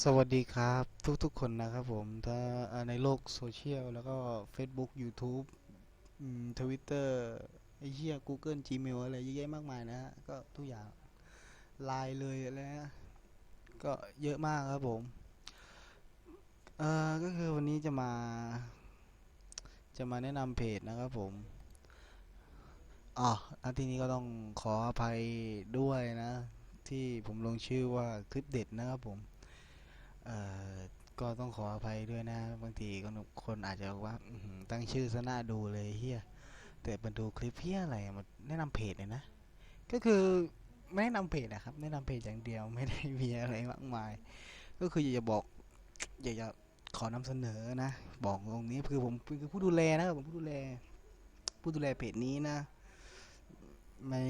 สวัสดีครับทุกๆคนนะครับผมถ้าในโลกโซเชียลแล้วก็ Facebook YouTube อืม Twitter ไอเหี้ย Google Gmail อะไรเยอะแยะมากมายนะฮะก็ทุกอย่างไลน์เลยอะไรนะก็เยอะมากครับผมเอ่อก็คือวันนี้จะมา จะมาแนะนำเพจนะครับผมอ๋อณที่นี้ก็ต้องขออภัยด้วยนะ ที่ผมลงชื่อว่าคลิปเด็ดนะครับผม เอ่อก็ต้องขออภัยด้วยนะ บางทีคนอาจจะว่าตั้งชื่อซะน่าดูเลยเฮียแต่มาดูคลิปเฮียอะไรมาแนะนำเพจเลยนะ ก็คือไม่แนะนำเพจนะครับแนะนำเพจอย่างเดียวไม่ได้มีอะไรมากมาย ก็คืออยากจะบอก อยากจะขอนำเสนอนะ บอกตรงนี้คือผมคือผู้ดูแลนะครับผมผู้ดูแล ผู้ดูแลเพจนี้นะ ไม่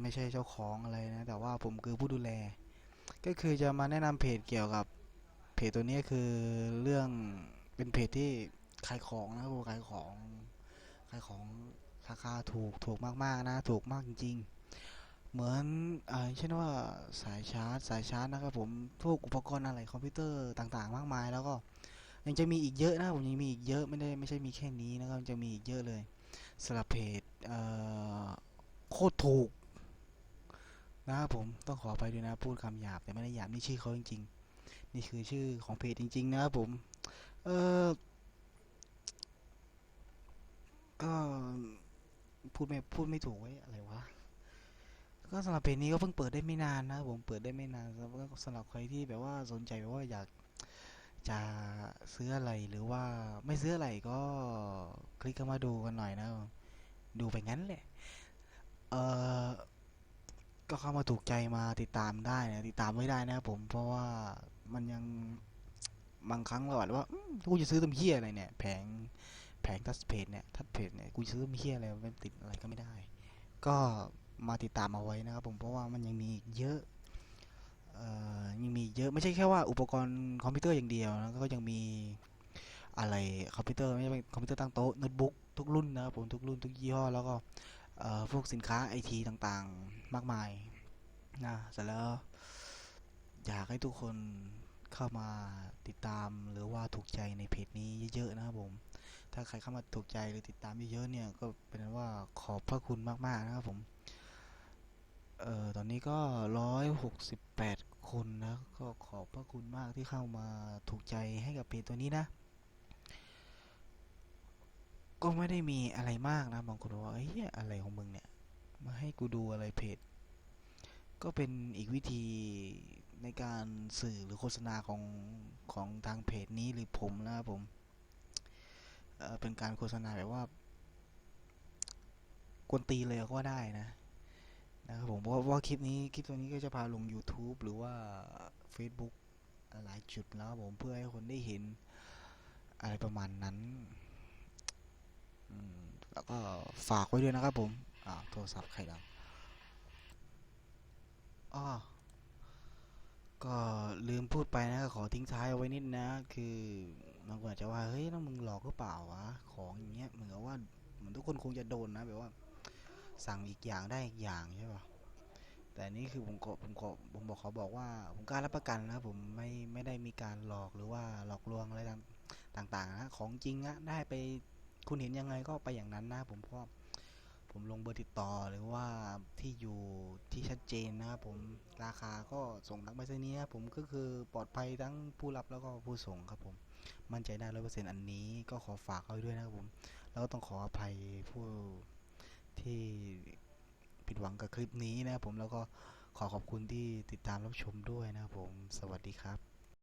ไม่ใช่เจ้าของอะไรนะ แต่ว่าผมคือผู้ดูแล ก็คือจะมาแนะนำเพจเกี่ยวกับ เพจตัวนี้คือเรื่องเป็นเพจที่ขายของนะครับผมขายของขายของราคาถูกถูกมากๆนะ ถูกมากจริงๆ เหมือนอเช่นว่าสายชาร์จสายชาร์จนะครับผมพวกอุปกรณ์อะไรคอมพิวเตอร์ต่างๆ มากมาย แล้วก็ยังจะมีอีกเยอะนะผมยังมีอีกเยอะไม่ได้ไม่ใช่มีแค่นี้นะครับจะมีอีกเยอะเลยสำหรับเพจเออโคตรถูกนะครับผมต้องขอไปด้วยนะพูดคำหยาบแต่ไม่ได้หยาบนี่ชื่อเขาจริงๆ นี่คือชื่อของเพจจริง ๆ นะครับผม เออก็พูดไม่พูดไม่ถูกไว้อะไรวะ ก็สำหรับเพจนี้ก็เพิ่งเปิดได้ไม่นานนะผมเปิดได้ไม่นานแล้วก็สำหรับใครที่แบบว่าสนใจแบบว่าอยากจะซื้ออะไรหรือว่าไม่ซื้ออะไรก็คลิกเข้ามาดูกันหน่อยนะครับดูไปงั้นแหละ เออก็เข้ามาถูกใจมาติดตามได้นะติดตามไม่ได้นะครับผมเพราะว่า มันยังบางครั้งเราอาจจะว่ากูจะซื้อตำเฮียอะไรเนี่ย แผงแผงทัชเพจเนี่ยทัชเพจเนี่ยกูซื้อตำเฮียอะไรไม่ติดอะไรก็ไม่ได้ ก็มาติดตามเอาไว้นะครับผมเพราะว่ามันยังมีอีกเยอะยังมีเยอะไม่ใช่แค่ว่าอุปกรณ์คอมพิวเตอร์อย่างเดียวนะก็ยังมีอะไรคอมพิวเตอร์ไม่ใช่คอมพิวเตอร์ตั้งโต๊ะโน้ตบุ๊กทุกรุ่นนะครับผมทุกรุ่นทุกยี่ห้อแล้วก็พวกสินค้าไอทีต่างๆ มากมายนะเสร็จแล้ว อยากให้ทุกคนเข้ามาติดตามหรือว่าถูกใจในเพจนี้เยอะๆนะครับผม ถ้าใครเข้ามาถูกใจหรือติดตามเยอะๆเนี่ยก็เป็นว่าขอบพระคุณมากๆนะครับผม เอ่อตอนนี้ก็ร้อยหกสิบแปดคนนะก็ขอบพระคุณมากที่เข้ามาถูกใจให้กับเพจตัวนี้นะ ก็ไม่ได้มีอะไรมากนะบางคนว่าเฮ้ยอะไรของมึงเนี่ย มาให้กูดูอะไรเพจก็เป็นอีกวิธี ในการสื่อหรือโฆษณาของของทางเพจนี้หรือผมนะครับผมเเป็นการโฆษณาแบบว่ากวนตีเลยก็ได้นะนะครับผมเพราะว่าคลิปนี้คลิปตัวนี้ก็จะพาลง YouTube หรือว่า Facebook หลายจุดแล้วผมเพื่อให้คนได้เห็นอะไรประมาณนั้นแล้วก็ฝากไว้ด้วยนะครับผมอ่าวโทรศัพท์ใครดังอ้อ ก็ลืมพูดไปนะขอทิ้งท้ายเอาไว้นิดนะ คือบางคนอาจจะว่าเฮ้ยแล้วมึงหลอกหรือเปล่าวะของอย่างเงี้ยเหมือนกับว่าเหมือนทุกคนคงจะโดนนะแบบว่า สั่งอีกอย่างได้อีกอย่างใช่ป่ะแต่นี่คือผมขอผมขอผมบอกเขอบอกว่า ผมกล้ารับประกันนะผมไม่ไม่ได้มีการหลอกหรือว่าหลอกลวงอะไรต่างต่างๆนะของจริงอะได้ไปคุณเห็นยังไงก็ไปอย่างนั้นนะผมเพราะ ผมลงเบอร์ติดต่อหรือว่าที่อยู่ที่ชัดเจนนะครับผมราคาก็ส่งทางไปรษณีย์ครับผมก็คือปลอดภัยทั้งผู้รับแล้วก็ผู้ส่งครับผมมั่นใจได้ร้อยเปอร์เซ็นต์อันนี้ก็ขอฝากเอาไว้ด้วยนะครับผมแล้วก็ต้องขออภัยผู้ที่ผิดหวังกับคลิปนี้นะครับผมแล้วก็ขอขอบคุณที่ติดตามรับชมด้วยนะครับผม สวัสดีครับ